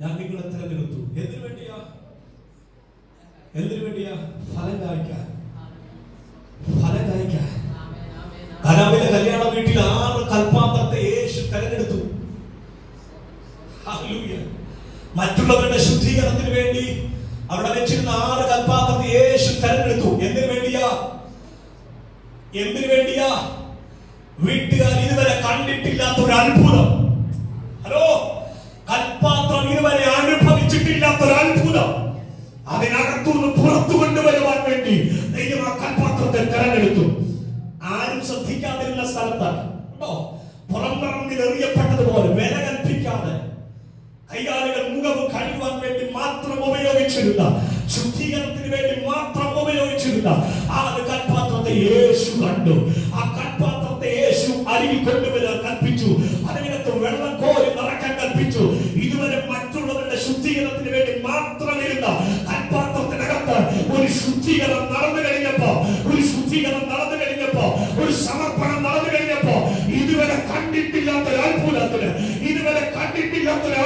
ഞാൻ നിങ്ങളെ തിരഞ്ഞെടുത്തു. എന്തിനു വേണ്ടിയാ? എന്തിനു വേണ്ടിയാ? ഫലം കായ്ക്കാൻ. ഫലം കായ്ക്കാൻ. കലാമിലെ കല്യാണ വീട്ടിൽ ആറ് കൽപ്പാത്രത്തെ യേശു തെരഞ്ഞെടുത്തു. മറ്റുള്ളവരുടെ ശുദ്ധീകരണത്തിന് വേണ്ടി അവിടെ വെച്ചിരുന്ന ആറ് കൽപ്പാത്രത്തെ യേശു തെരഞ്ഞെടുത്തു. എന്തിനു വേണ്ടിയാ? എന്തിനു വേണ്ടിയാ? വീട്ടുകാർ ഇതുവരെ കണ്ടിട്ടില്ലാത്ത ഒരു അത്ഭുതം. ഹലോ? അതിനകത്തുനിന്ന് പുറത്തു കൊണ്ടുവരുവാൻ വേണ്ടി ദൈവം ആ കൽപ്പാത്രത്തെ തെരഞ്ഞെടുത്തു.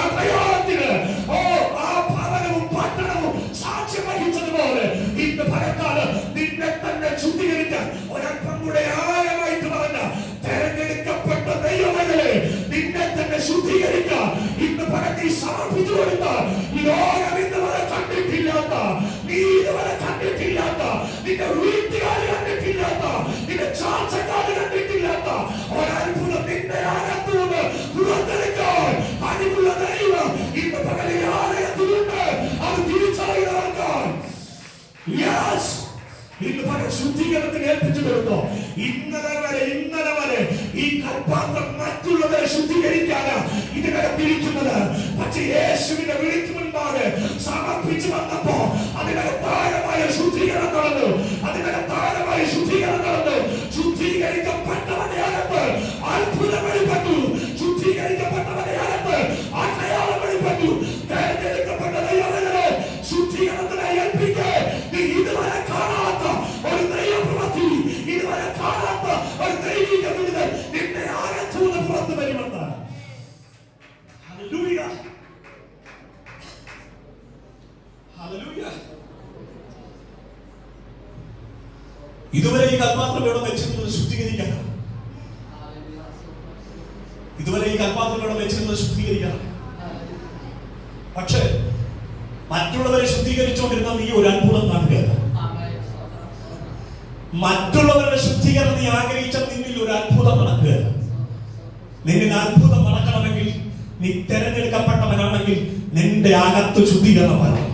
അടയാളത്തിന് ഓ ആ ഭവനവും പട്ടണവും സാക്ഷ്യം വഹിച്ചതുപോലെ നിന്നെ തന്നെ ശുദ്ധീകരിക്കാൻ ഒരല്പം കൂടെ ആഴമായിട്ട് പറഞ്ഞ തെരഞ്ഞെടുക്കപ്പെട്ട ദൈവങ്ങളെ നിന്നെ തന്നെ ശുദ്ധീകരിക്കാൻ ഇന്ന് ഫലത്തിൽ സമർപ്പിച്ചു കൊടുത്താൽ ഈ ലോകം ഇന്ന് കണ്ടിട്ടില്ലാത്ത നീ ഇതുവരെ കണ്ടിട്ടില്ലാത്ത നിന്റെ വീട്ടുകാർ കണ്ടിട്ടില്ലാത്ത നിന്റെ ചാർച്ചക്കാർ കണ്ടിട്ടില്ലാത്ത ഇന്ന് പല ശുദ്ധീകരണത്തിന് ഏൽപ്പിച്ചു കൊടുത്തു. ഇന്നലെ വരെ ഇതുവരെ ഈ കൽപാത്രം ഇവിടെ വെച്ചിരുന്നത് ശുദ്ധീകരിക്കണം? ഇതുവരെ ഈ കൽപാത്രം ഇവിടെ വെച്ചിരുന്നത് ശുദ്ധീകരിക്കണം? പക്ഷേ മറ്റുള്ളവരെ ശുദ്ധീകരിച്ചുകൊണ്ടിരുന്ന നീ ഒരു അത്ഭുതം കാണുകയാണ്. മറ്റുള്ളവരുടെ ശുദ്ധീകരണം നീ ആഗ്രഹിച്ച നിന്നിൽ ഒരു അത്ഭുതം നടക്കുകയല്ല നിന്നിൽ അത്ഭുതം നടക്കണമെങ്കിൽ നീ തെരഞ്ഞെടുക്കപ്പെട്ടവനാണെങ്കിൽ നിന്റെ അകത്ത് ശുദ്ധീകരണം വരണം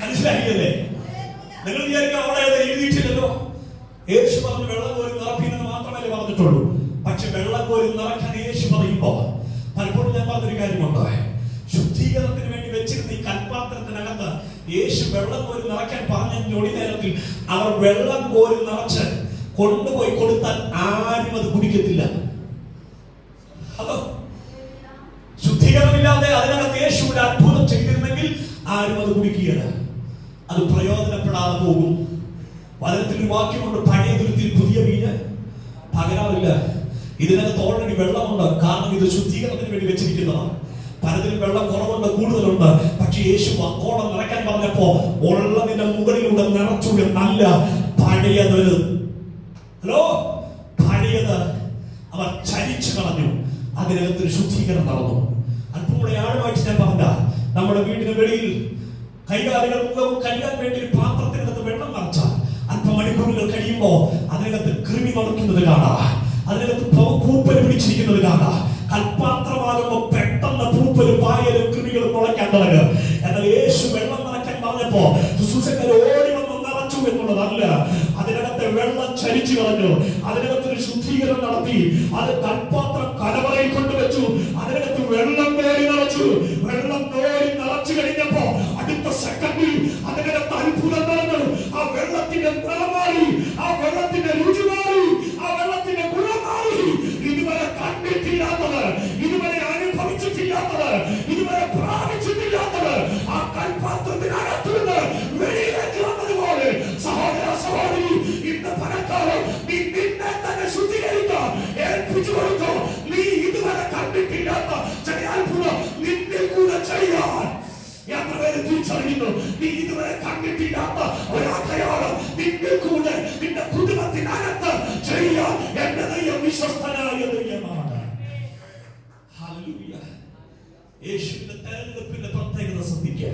മനസ്സിലായില്ലേ നിങ്ങൾ വിചാരിക്കും അവിടെ അത് എഴുതിയിട്ടില്ലല്ലോ യേശു പറഞ്ഞു വെള്ളം കോരി നിറപ്പിനെന്ന് മാത്രമല്ലേ പറഞ്ഞിട്ടുള്ളൂ പക്ഷെ കോരി നിറയ്ക്കാൻ യേശു പറയുമ്പോ പലപ്പോഴും ഞാൻ പറഞ്ഞൊരു കാര്യമുണ്ട്. ശുദ്ധീകരണത്തിന് വേണ്ടി വെച്ചിരുന്ന ഈ കൽപാത്രത്തിനകത്ത് യേശു വെള്ളം കോരി നിറയ്ക്കാൻ പറഞ്ഞ ഞൊടി നേരത്തിൽ അവർ വെള്ളം കോരി നിറച്ച് കൊണ്ടുപോയി കൊടുത്താൽ ആരും അത് കുടിക്കത്തില്ല. ശുദ്ധീകരണമില്ലാതെ അതിനകത്ത് യേശു ഒരു അത്ഭുതം ചെയ്തിരുന്നെങ്കിൽ ആരും അത് കുടിക്കുകയില്ല. അത് പ്രയോജനപ്പെടാതെ പോകും. വചനത്തിൽ ഒരു വാക്യമുണ്ട് പഴയ തുരുത്തിൽ പുതിയ വീഞ്ഞ് പകരാറില്ല. ഇതിനകത്ത് ഓൾറെഡി വെള്ളമുണ്ട്. കാരണം ഇത് ശുദ്ധീകരണത്തിന് വേണ്ടി വെച്ചിരിക്കുന്നതാണ്. പലതിലും വെള്ളം കുറവുണ്ട് കൂടുതലുണ്ട്. പക്ഷെ യേശു അക്കോളം നിറയ്ക്കാൻ പറഞ്ഞപ്പോ ഉള്ളതിന്റെ മുകളിലൂടെ നിറച്ചുള്ള നല്ല പഴയത്. ഹലോ? പഴയത് അവർ ചരിച്ചു കളഞ്ഞു. അതിനകത്ത് ശുദ്ധീകരണം നടന്നു. അല്പം ആഴമായിട്ട് ഞാൻ പറഞ്ഞ നമ്മുടെ വീടിന് വെളിയിൽ കൈകാലുകൾ മുഖവും കഴുകാൻ വേണ്ടി ഒരു പാത്രത്തിനകത്ത് വെള്ളം നിറച്ചാൽ അല്പ മണിക്കൂറുകൾ കഴിയുമ്പോ അതിനകത്ത് കൃമി നടക്കുന്നത് കാണാം. അതിനകത്ത് പൂ- പൂപ്പൽ പിടിച്ചിരിക്കുന്നത് കാണാം. കൽപ്പാത്രമാകുമ്പോ പെട്ടെന്ന് പൂപ്പലും പായലും കൃമികളും മുളയ്ക്കാൻ തുടങ്ങും. എന്നാൽ യേശു വെള്ളം നിറയ്ക്കാൻ പറഞ്ഞപ്പോ ശുശ്രൂഷക്കാർ ഓടി വന്ന് നിറച്ചു എന്നുള്ളതല്ല. അതിനകത്തെ വെള്ളം ചരിച്ചു കളഞ്ഞു. അതിനകത്ത് ഒരു ശുദ്ധീകരണം നടത്തി. അത് കൽപാത്രം കലവറയിൽ കൊണ്ടുവച്ചു. അതിനകത്ത് വെള്ളം കോരി നിറച്ചു. വെള്ളം കോരി നിറച്ചു കഴിഞ്ഞപ്പോ അടുത്ത സെക്കൻഡിൽ അതിനകത്ത് അത്ഭുതം നടന്നു. ആ വെള്ളത്തിന്റെ നിറമാറി ആ വെള്ളത്തിന്റെ രുചി തിരിച്ചറിയുന്നു നീ ഇതുവരെ കണ്ടിട്ടില്ലാത്ത ഒരടയാളം നിന്റെ കൂടെ നിന്റെ കുടുംബത്തിനകത്ത് ചെയ്യാൻ എന്റെ ദൈവം വിശ്വസ്തനായ ദൈവമാണ്. യേശുവിന്റെ തെരഞ്ഞെടുപ്പിന്റെ പ്രത്യേകത ശ്രദ്ധിക്കേ.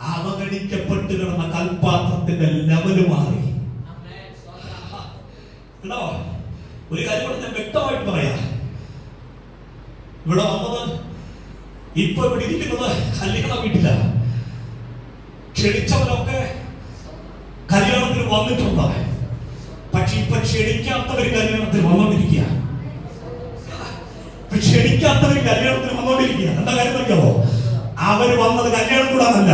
അവഗണിക്കപ്പെട്ട് കിടന്ന കൽപാത്രത്തിന്റെ ലെവൽ മാറി. ഒരു കാര്യം കൂടെ ഞാൻ വ്യക്തമായിട്ട് പറയാം. ഇവിടെ വന്നത് ഇപ്പൊ ഇവിടെ ഇരിക്കുന്നത് കല്യാണ വീട്ടില. ക്ഷണിച്ചവരൊക്കെ കല്യാണത്തിന് വന്നിട്ടുണ്ട്. പക്ഷെ ഇപ്പൊ ക്ഷണിക്കാത്തവർ കല്യാണത്തിന് വന്നോണ്ടിരിക്കുക ക്ഷണിക്കാത്തവർ കല്യാണത്തിന് വന്നോണ്ടിരിക്കുക എന്താ കാര്യം നോക്കിയാവോ അവർ വന്നത് കല്യാണം കൂടാനല്ല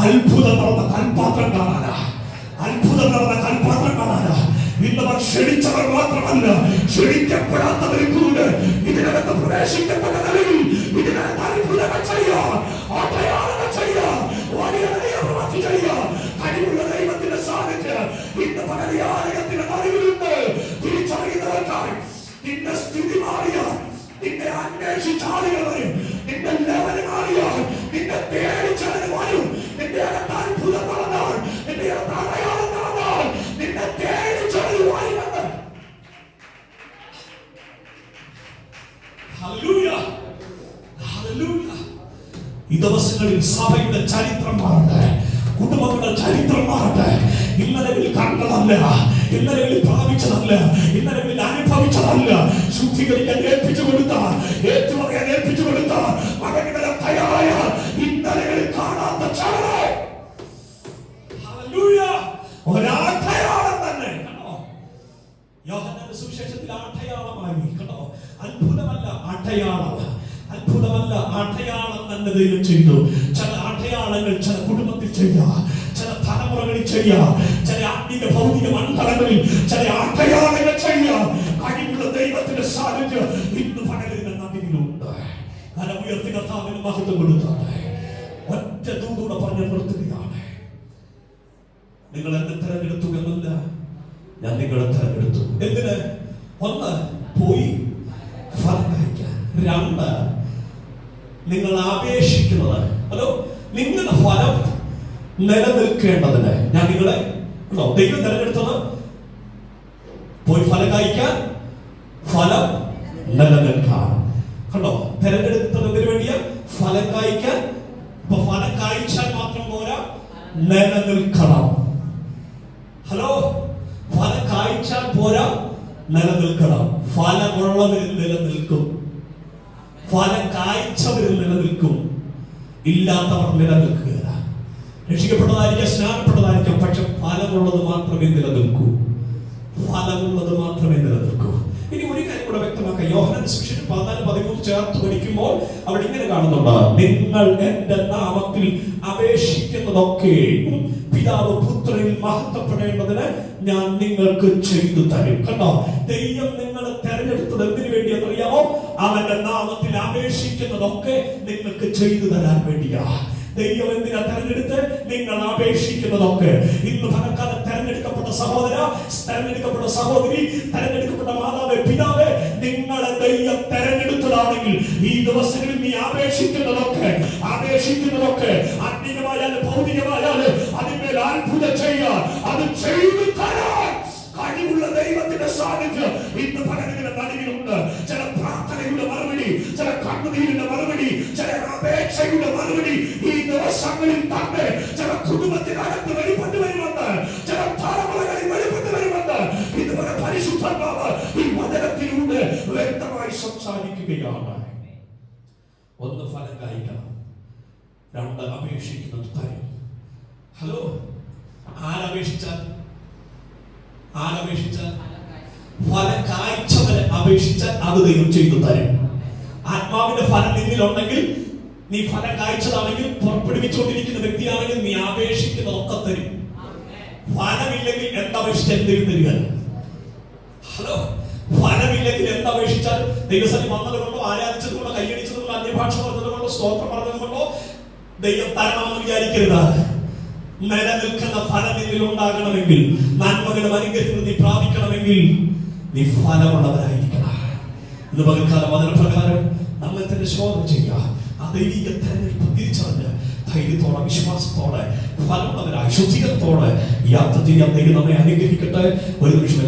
അത്ഭുതം നടന്ന കൽപാത്രം കാണാനാ. അത്ഭുതം നടന്ന കൽപാത്രം കാണാനാ. ഇന്നവർ ക്ഷണിച്ചവർ മാത്രമല്ല ക്ഷണിക്കപ്പെടാത്തവരും ഇതിനകത്ത് പ്രവേശിക്കപ്പെട്ട നിലയിൽ 見てください。誰もなかったよ。സഭയുടെ ചരിത്രം മാറട്ടെ. കുടുംബങ്ങളുടെ ചരിത്രം മാറട്ടെ. ഇന്നലകളിൽ കണ്ടതല്ല ഇന്നലകളിൽ പ്രാപിച്ചതല്ല ഇന്നലകളിൽ അനുഭവിച്ചതല്ല. ശുദ്ധീകരിക്കാൻ ഏൽപ്പിച്ചു കൊടുത്ത ഏറ്റുപറയാൻ ഏൽപ്പിച്ചു കൊടുത്ത മകനുകളെ തയ്യാറായ ഇന്നലകളിൽ കാണാത്ത. ഒരാട്ടയാളം തന്നെ കണ്ടോ? യോഹന്നാന്റെ സുവിശേഷത്തിൽ അടയാളമായി കേട്ടോ അത്ഭുതമല്ല അടയാളം അത്ഭുതമല്ല അടയാളം തന്നെ ദൈവം ചെയ്തു. ചില അടയാളങ്ങൾ ചില കുടുംബത്തിൽ ചെയ്യാം ചില തലമുറകളിൽ ചെയ്യാം ചില ആത്മീക ഭൗതിക മണ്ഡലങ്ങളിൽ ചില അടയാളങ്ങൾ ചെയ്യാം. കഴിവുള്ള ദൈവത്തിന്റെ സാന്നിധ്യം ഇന്ന് പകലിന്റെ നദിയിലുണ്ട് കരം ഉയർത്തി കർത്താവിന് മഹത്വം കൊടുത്താണ് ഒറ്റ ദൂതൂടെ പറഞ്ഞ നിർത്തുകയാണ്. നിങ്ങൾ എന്നെ തെരഞ്ഞെടുത്തു എന്നല്ല ഞാൻ നിങ്ങളെ തെരഞ്ഞെടുത്തു. എന്തിന്? ഒന്ന് പോയി ഫലം കഴിക്കാൻ. രണ്ട് നിങ്ങൾ അപേക്ഷിക്കുന്നത് ഹലോ നിങ്ങളുടെ ഫലം നിലനിൽക്കേണ്ടതിന് ഞാൻ നിങ്ങളെ ദൈവം തിരഞ്ഞെടുത്തത് പോയി ഫലം കഴിക്കാൻ ഫലം നിലനിൽക്കാൻ. കണ്ടോ? തിരഞ്ഞെടുത്തതിന് വേണ്ടിയാ ഫലം കായ്ക്കാൻ. ഇപ്പൊ ഫലം കായ്ച്ചാൽ മാത്രം പോരാ നിലനിൽക്കണം. ഹലോ ഫലം കായ്ച്ചാൽ പോരാ നിലനിൽക്കണം. ഫലമുള്ളവരിൽ നിലനിൽക്കും. ഫലം കായ്ച്ചവരിൽ നിലനിൽക്കും. ഇല്ലാത്തവർ നിലനിൽക്കുകയില്ല. രക്ഷിക്കപ്പെട്ടതായിരിക്കാം സ്നാനപ്പെട്ടതായിരിക്കാം പക്ഷെ ഫലമുള്ളത് മാത്രമേ നിലനിൽക്കൂ. ഫലമുള്ളത് മാത്രമേ നിലനിൽക്കൂ. ഇനി ഒരു കാര്യം കൂടെ വ്യക്തമാക്കാം. യോഹനൻ സുവിശേഷം പതിനാല് പതിമൂന്ന് ചേർത്ത് പഠിക്കുമ്പോൾ അവിടെ ഇങ്ങനെ കാണുന്നുണ്ട്. നിങ്ങൾ എന്റെ നാമത്തിൽ അപേക്ഷിക്കുന്നതൊക്കെ പിതാവ് പുത്രനിൽ മഹത്വപ്പെടേണ്ടതിന് ഞാൻ നിങ്ങൾക്ക് ചെയ്തു തരും. കണ്ടോ? ദൈവം നിങ്ങളെ തെരഞ്ഞെടുത്തത് എന്തിനു വേണ്ടിയെന്ന് അവന്റെ നാമത്തിൽ അപേക്ഷിക്കുന്നതൊക്കെ നിങ്ങൾക്ക് ചെയ്തു തരാൻ വേണ്ടിയാ. ദൈവം എന്തിനാ തെരഞ്ഞെടുത്ത്? നിങ്ങൾ അപേക്ഷിക്കുന്നതൊക്കെ ഇന്ന് ഫലക്കാലം തെരഞ്ഞെടുക്കപ്പെട്ട സഹോദര തെരഞ്ഞെടുക്കപ്പെട്ട സഹോദരി തെരഞ്ഞെടുക്കപ്പെട്ട മാതാവ് പിതാവ് നിങ്ങളെ ദൈവം തെരഞ്ഞെടുത്തതാണെങ്കിൽ ഈ ദിവസങ്ങളിൽ നീ അപേക്ഷിക്കുന്നതൊക്കെ അപേക്ഷിക്കുന്നതൊക്കെ ആത്മീയമായാലും ഭൗതികമായാലും അതിന്മേൽ അത്ഭുതം ചെയ്യാൻ അത് ചെയ്തു വ്യക്തമായി സംസാരിക്കുകയാണ്. ഒന്ന് ഫലം കായ്ക്കണം. രണ്ട് അപേക്ഷിക്കുന്നത് തരും. ഹലോ ആരപേക്ഷിച്ചാൽ? ആരപേക്ഷിച്ചാൽ? ഫലം കായ്ച്ചവരെ അപേക്ഷിച്ചാൽ അത് ദൈവം ചെയ്തു തരും. ആത്മാവിന്റെ ഫലം നിന്നിലുണ്ടെങ്കിൽ നീ ഫലം കായ്ച്ചതാണെങ്കിൽ പുറപ്പെടുവിച്ചുകൊണ്ടിരിക്കുന്ന വ്യക്തിയാണെങ്കിൽ നീ അപേക്ഷിക്കുന്നതൊക്കെ തരും. ഫലമില്ലെങ്കിൽ എന്തപേക്ഷിച്ചാൽ എന്തെങ്കിലും തരിക ഹലോ ഫലമില്ലെങ്കിൽ എന്തപേക്ഷിച്ചാൽ ദൈവസഭ വന്നത് കൊണ്ടോ ആരാധിച്ചത് കൊണ്ടോ കൈയടിച്ചത് കൊണ്ടോ അന്യഭാഷ പറഞ്ഞത് കൊണ്ടോ സ്തോത്രം പറഞ്ഞത് കൊണ്ടോ ദൈവം തരണമെന്ന് വിചാരിക്കരുത്. നിലനിൽക്കുന്ന ഫലം നിന്നിൽ ഉണ്ടാകണമെങ്കിൽ നന്മകളും അനുഗ്രഹങ്ങളും നീ പ്രാപിക്കണമെങ്കിൽ നീ ഫലമുള്ളവരായിരിക്കണം. ഇന്ന് പകൽക്കാലം വചനപ്രകാരം നമ്മൾ തന്നെ ശോധന ചെയ്യുക. ആ ദൈവിക തെരഞ്ഞെടുപ്പ് തിരിച്ചറിഞ്ഞ് ധൈര്യത്തോടെ വിശ്വാസത്തോടെ ഫലമുള്ളവരായി ശുദ്ധീകരണത്തോടെ യാത്ര ചെയ്യാൻ ദൈവം നമ്മെ അനുഗ്രഹിക്കട്ടെ. ഒരു നിമിഷം